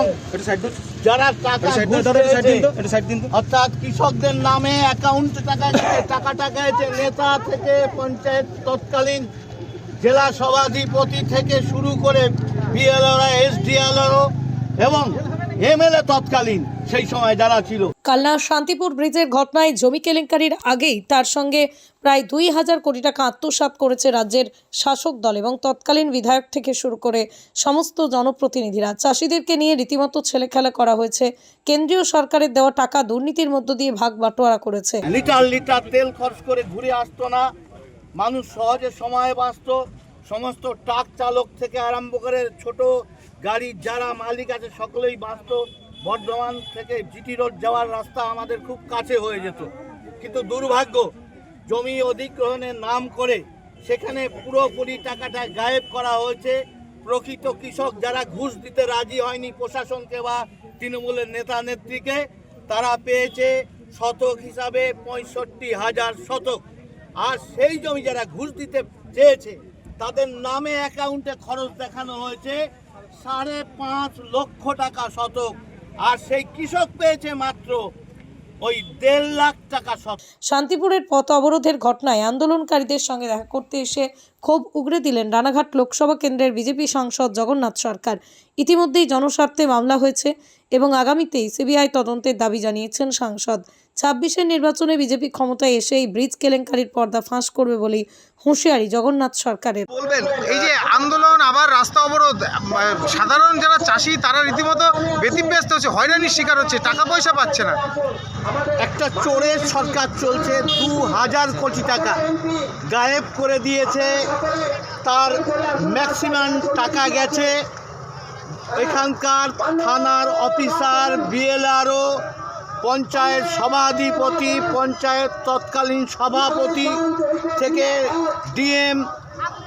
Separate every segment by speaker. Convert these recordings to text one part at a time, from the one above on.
Speaker 1: এবং যারা টাকা অর্থাৎ কৃষকদের নামে অ্যাকাউন্টে টাকা টাকাটা গেছে নেতা থেকে পঞ্চায়েত তৎকালীন জেলা সভাধিপতি থেকে শুরু করে বিএলওরা এসডিএলও এবং এমএলএ তৎকালীন সেই সময় যারা ছিল।
Speaker 2: কালনা শান্তিপুর ব্রিজের ঘটনায় জমি কেলেঙ্কারির আগেই তার সঙ্গে প্রায় দুই হাজার কোটি টাকা আত্মসাৎ করেছে রাজ্যের শাসক দল এবং তৎকালীন বিধায়ক থেকে শুরু করে সমস্ত জনপ্রতিনিধিরা। চাষিদেরকে নিয়ে রীতিমতো ছেলেখেলা করা হয়েছে। কেন্দ্রীয় সরকারের দেওয়া টাকা দুর্নীতির মধ্য দিয়ে ভাগ বাটোয়ারা করেছে।
Speaker 1: লিটার লিটার তেল খরচ করে ঘুরে আসতো না। মানুষ সহজে সময় বাঁচত। সমস্ত ট্রাক চালক থেকে আরম্ভ করে ছোট গাড়ির যারা মালিক আছে সকলেই বাঁচত। বর্ধমান থেকে জিটি রোড যাওয়ার রাস্তা আমাদের খুব কাছে হয়ে যেত। কিন্তু দুর্ভাগ্য, জমি অধিগ্রহণের নাম করে সেখানে পুরোপুরি টাকাটা গায়েব করা হয়েছে। প্রকৃত কৃষক যারা ঘুষ দিতে রাজি হয়নি প্রশাসনকে বা তৃণমূলের নেতা নেত্রীকে, তারা পেয়েছে শতক হিসাবে পঁয়ষট্টি হাজার শতক। আর সেই জমি যারা ঘুষ দিতে চেয়েছে, তাদের নামে অ্যাকাউন্টে খরচ দেখানো হয়েছে। সাড়ে পাঁচ লক্ষ টাকা শতক। আর সেই কৃষক পেয়েছে মাত্র ওই দেড় লাখ টাকা
Speaker 2: শান্তিপুরের পথ অবরোধের ঘটনায় আন্দোলনকারীদের সঙ্গে দেখা করতে এসে ক্ষোভ উগরে দিলেন রানাঘাট লোকসভা কেন্দ্রের বিজেপি সাংসদ জগন্নাথ সরকার। ইতিমধ্যেই জনস্বার্থে মামলা হয়েছে এবং আগামীতেই সিবিআই তদন্তের দাবি জানিয়েছেন সাংসদ। ছাব্বিশের নির্বাচনে বিজেপি ক্ষমতায় এসে এই ব্রিজ কেলেঙ্কারির পর্দা ফাঁস করবে বলেই হুঁশিয়ারি জগন্নাথ সরকারের।
Speaker 3: বলবেন এই যে আন্দোলন আবার রাস্তা অবরোধ সাধারণ যারা চাষি তারা রীতিমতো ব্যতিব্যস্ত হচ্ছে হয়রানির শিকার হচ্ছে টাকা পয়সা পাচ্ছে না।
Speaker 1: একটা চোরের সরকার চলছে দু হাজার কোটি টাকা গায়েব করে দিয়েছে তার ম্যাক্সিমাম টাকা গেছে। এখানকার থানার অফিসার বিএলআরও পঞ্চায়েত সভাধিপতি, পঞ্চায়েত তৎকালীন সভাপতি থেকে ডিএম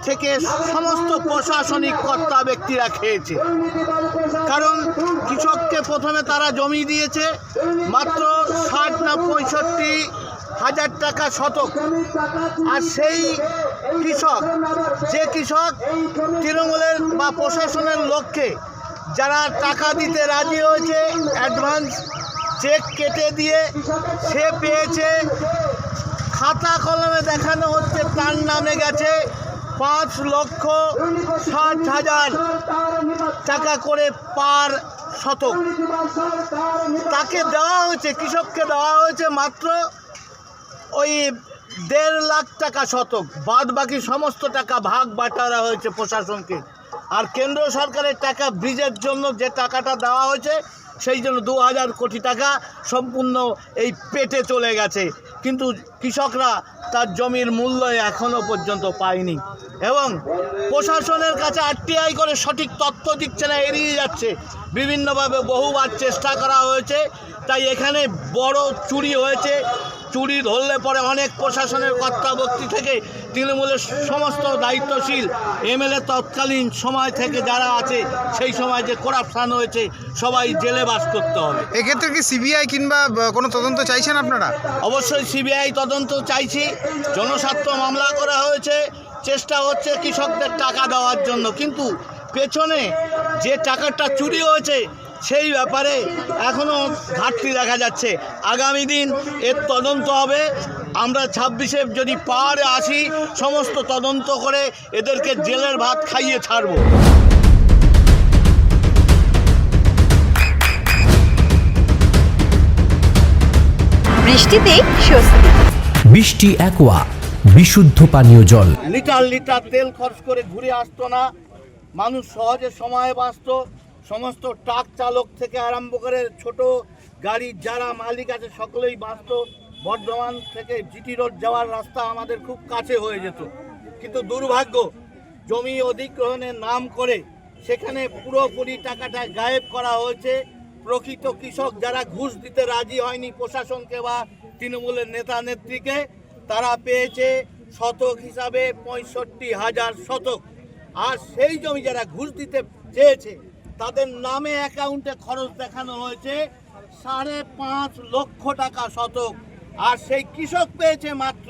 Speaker 1: থেকে সমস্ত প্রশাসনিক কর্তা ব্যক্তিরা খেয়েছে। কারণ কৃষককে প্রথমে তারা জমি দিয়েছে, মাত্র ষাট না পঁয়ষট্টি হাজার টাকা শতক। আর সেই কৃষক, যে কৃষক তৃণমূলের বা প্রশাসনের লক্ষ্যে যারা টাকা দিতে রাজি হয়েছে অ্যাডভান্স চেক কেটে দিয়ে সে পেয়েছে। খাতা কলমে দেখানো হচ্ছে, তার নামে গেছে পাঁচ লক্ষ ষাট হাজার টাকা করে পার শতক। তাকে দেওয়া হয়েছে, কৃষককে দেওয়া হয়েছে মাত্র ওই দেড় লাখ টাকা শতক বাদ বাকি সমস্ত টাকা ভাগ বাটারা হয়েছে প্রশাসনকে। আর কেন্দ্র সরকারের টাকা ব্রিজের জন্য যে টাকাটা দেওয়া হয়েছে, সেই জন্য দু হাজার কোটি টাকা সম্পূর্ণ এই পেটে চলে গেছে। কিন্তু কৃষকরা তার জমির মূল্য এখনও পর্যন্ত পায়নি। এবং প্রশাসনের কাছে আরটিআই করে সঠিক তথ্য দিচ্ছে না, এড়িয়ে যাচ্ছে। বিভিন্নভাবে বহুবার চেষ্টা করা হয়েছে, তাই এখানে বড় চুরি হয়েছে। চুরি ধরলে পরে অনেক প্রশাসনের কর্তাবর্তী থেকে তৃণমূলের সমস্ত দায়িত্বশীল এমএলএ তৎকালীন সময় থেকে যারা আছে সেই সময় যে করাপশান হয়েছে সবাই জেলে বাস করতে হবে।
Speaker 3: এক্ষেত্রে কি সিবিআই কিংবা কোনো তদন্ত চাইছেন আপনারা?
Speaker 1: অবশ্যই সিবিআই তদন্ত চাইছি। জনস্বার্থ মামলা করা হয়েছে চেষ্টা হচ্ছে কৃষকদের টাকা দেওয়ার জন্য। কিন্তু পেছনে যে টাকাটা চুরি হয়েছে সেই ব্যাপারে এখনও ঘাটতি দেখা যাচ্ছে। আগামী দিন এর তদন্ত হবে। আমরা ছাব্বিশে যদি পাহাড়ে আসি সমস্ত তদন্ত করে এদেরকে জেলের ভাত খাইয়ে ছাড়বো।
Speaker 4: বৃষ্টিতেই স্বস্তি।
Speaker 5: বৃষ্টি অ্যাকোয়া বিশুদ্ধ পানীয় জল।
Speaker 1: লিটার লিটার তেল খরচ করে ঘুরে আসতো না। মানুষ সহজে সময় বাঁচত। সমস্ত ট্রাক চালক থেকে আরম্ভ করে ছোট গাড়ির যারা মালিক আছে সকলেই বাঁচত বর্ধমান থেকে জিটি রোড যাওয়ার রাস্তা আমাদের খুব কাছে হয়ে যেত। কিন্তু দুর্ভাগ্য, জমি অধিগ্রহণের নাম করে সেখানে পুরোপুরি টাকাটা গায়েব করা হয়েছে। প্রকৃত কৃষক যারা ঘুষ দিতে রাজি হয়নি প্রশাসনকে বা তৃণমূলের নেতা নেত্রীকে, তারা পেয়েছে শতক হিসাবে পঁয়ষট্টি হাজার শতক। আর সেই জমি যারা ঘুষ দিতে চেয়েছে তাদের নামে অ্যাকাউন্টে খরচ দেখানো হয়েছে সাড়ে পাঁচ লক্ষ টাকা শতক। আর সেই কৃষক পেয়েছে মাত্র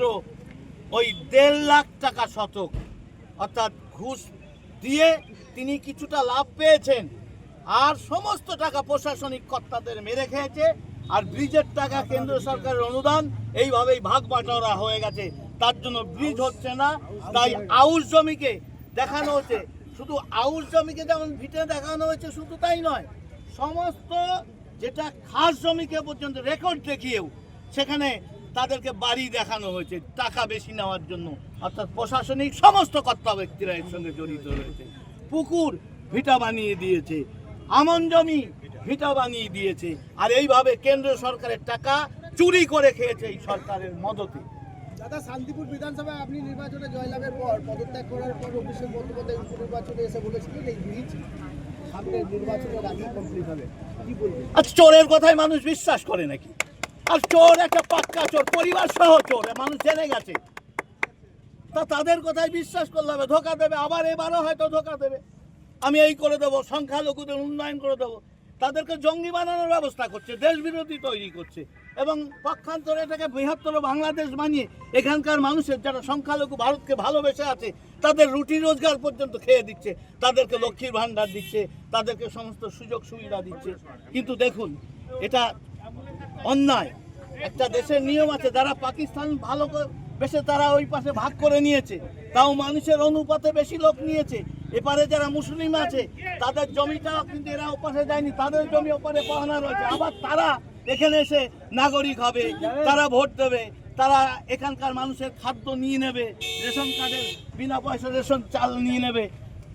Speaker 1: ওই দেড় লাখ টাকা শতক। অর্থাৎ ঘুষ দিয়ে তিনি কিছুটা লাভ পেয়েছেন। আর সমস্ত টাকা প্রশাসনিক কর্তাদের মেরে খেয়েছে। আর ব্রিজের টাকা কেন্দ্র সরকারের অনুদান এইভাবেই ভাগ বাটোয়ারা হয়ে গেছে। তার জন্য ব্রিজ হচ্ছে না, তাই আউশ জমিকে দেখানো হচ্ছে। শুধু আউশ জমিকে যেমন ভিটে দেখানো হয়েছে, শুধু তাই নয়, সমস্ত যেটা খাস জমিকে পর্যন্ত রেকর্ড দেখিয়েও সেখানে তাদেরকে বাড়ি দেখানো হয়েছে, টাকা বেশি নেওয়ার জন্য। অর্থাৎ প্রশাসনিক সমস্ত কর্তা ব্যক্তিরা এর সঙ্গে জড়িত রয়েছে। পুকুর ভিটা বানিয়ে দিয়েছে, আমন জমি ভিটা বানিয়ে দিয়েছে, আর এইভাবে কেন্দ্র সরকারের টাকা চুরি করে খেয়েছে এই সরকারের মদতে।
Speaker 6: দাদা, শান্তিপুর বিধানসভায় আপনি নির্বাচনে জয়লাভের পর, পদত্যাগ করার পর অভিষেক বন্দ্যোপাধ্যায় উপনির্বাচনে এসে বলেছিলেন, এই ব্রিজ
Speaker 1: চোরের কথায় মানুষ বিশ্বাস করে নাকি? আর চোর একটা পাক্কা চোর, পরিবার সহ চোর, মানুষ জেনে গেছে। তা তাদের কথায় বিশ্বাস করলে হবে, ধোকা দেবে, আবার এবারও হয়তো ধোকা দেবে। আমি এই করে দেবো, সংখ্যালঘুদের উন্নয়ন করে দেবো। তাদেরকে জঙ্গি বানানোর ব্যবস্থা করছে দেশ বিরোধী তৈরি করছে এবং পক্ষান্তরে এটাকে বৃহত্তর বাংলাদেশ বানিয়ে এখানকার মানুষের যারা সংখ্যালঘু ভারতকে ভালোবেসে আছে, তাদের রুটি রোজগার পর্যন্ত খেয়ে দিচ্ছে, তাদেরকে লক্ষ্মীর ভাণ্ডার দিচ্ছে, তাদেরকে সমস্ত সুযোগ সুবিধা দিচ্ছে। কিন্তু দেখুন, এটা অন্যায়। একটা দেশের নিয়ম আছে, যারা পাকিস্তান ভালো বেশে তারা ওই পাশে ভাগ করে নিয়েছে, তাও মানুষের অনুপাতে বেশি লোক নিয়েছে। এপারে যারা মুসলিম আছে, তাদের জমিটা কিন্তু এরা ওপাশে যায়নি, তাদের জমি ওপারে পাওনা রয়েছে। আবার তারা এখানে এসে নাগরিক হবে, তারা ভোট দেবে, তারা এখানকার মানুষের খাদ্য নিয়ে নেবে, রেশন কার্ডের বিনা পয়সা রেশন চাল নিয়ে নেবে।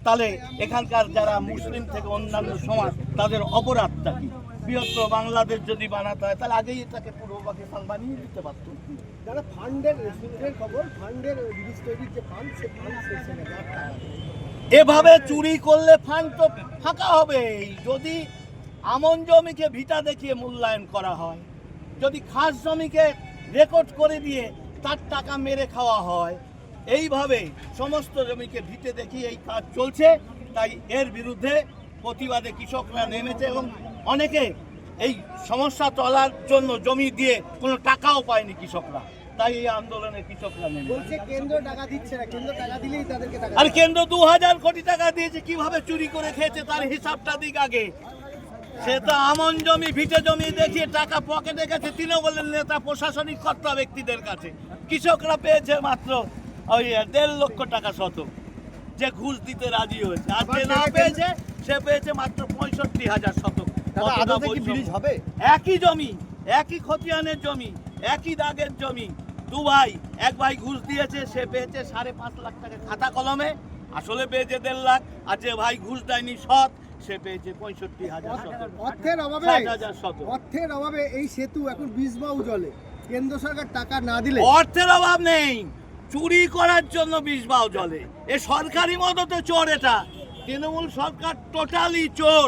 Speaker 1: তাহলে এখানকার যারা মুসলিম থেকে অন্যান্য সমাজ, তাদের অপরাধটা কি? বৃহত্তর বাংলাদেশ যদি বানাতে হয়, তাহলে আগেই এটাকে পূর্ব পাকিস্তান বানিয়ে দিতে পারত।
Speaker 6: দাদা, ফান্ডের খবর, ফান্ডের যে ফান্ড সে ফান্ড
Speaker 1: এভাবে চুরি করলে ফান্ড তো ফাঁকা হবে যদি আমন জমিকে ভিটা দেখিয়ে মূল্যায়ন করা হয়, যদি খাস জমিকে রেকর্ড করে দিয়ে তার টাকা মেরে খাওয়া হয়, এইভাবে সমস্ত জমিকে ভিটে দেখিয়ে এই কাজ চলছে। তাই এর বিরুদ্ধে প্রতিবাদে কৃষকরা নেমেছে এবং অনেকে এই সমস্যা চলার জন্য জমি দিয়ে কোনো টাকাও পায়নি কৃষকরা। তাই এই আন্দোলনে কৃষকরা নেমে
Speaker 6: বলছে কেন্দ্র টাকা দিচ্ছে না কেন্দ্র টাকা দিলেই তাদেরকে টাকা
Speaker 1: আর কেন্দ্র দু হাজার কোটি টাকা দিয়েছে কীভাবে চুরি করে খেয়েছে তার হিসাবটা দিক আগে। সে তো আমন জমি ভিটে জমি দেখিয়ে টাকা পকেটে গেছে তৃণমূলের নেতা প্রশাসনিক কর্তা ব্যক্তিদের কাছে। কৃষকরা পেয়েছে মাত্র ওই দেড় লক্ষ টাকা শতক। যে ঘুষ দিতে রাজি হয়েছে। আর যে না পেয়েছে সে পেয়েছে মাত্র পঁয়ষট্টি হাজার শতক। একই জমি একই খতিয়ানের জমি একই দাগের জমি। দু ভাই এক ভাই ঘুষ দিয়েছে সে পেয়েছে সাড়ে পাঁচ লাখ টাকা খাতা কলমে। আসলে পেয়েছে দেড় লাখ আর যে ভাই ঘুষ দেয়নি সৎ সে পেয়েছে পঁয়ষট্টি হাজার
Speaker 6: অর্থের অভাবে অর্থের অভাবে এই সেতু এখন বিষবাউ জলে কেন্দ্র সরকার টাকা না দিলে
Speaker 1: অর্থের অভাব নেই। চুরি করার জন্য বিষবাও জলে এ সরকারি মদতে চোর এটা। তৃণমূল সরকার টোটালি চোর।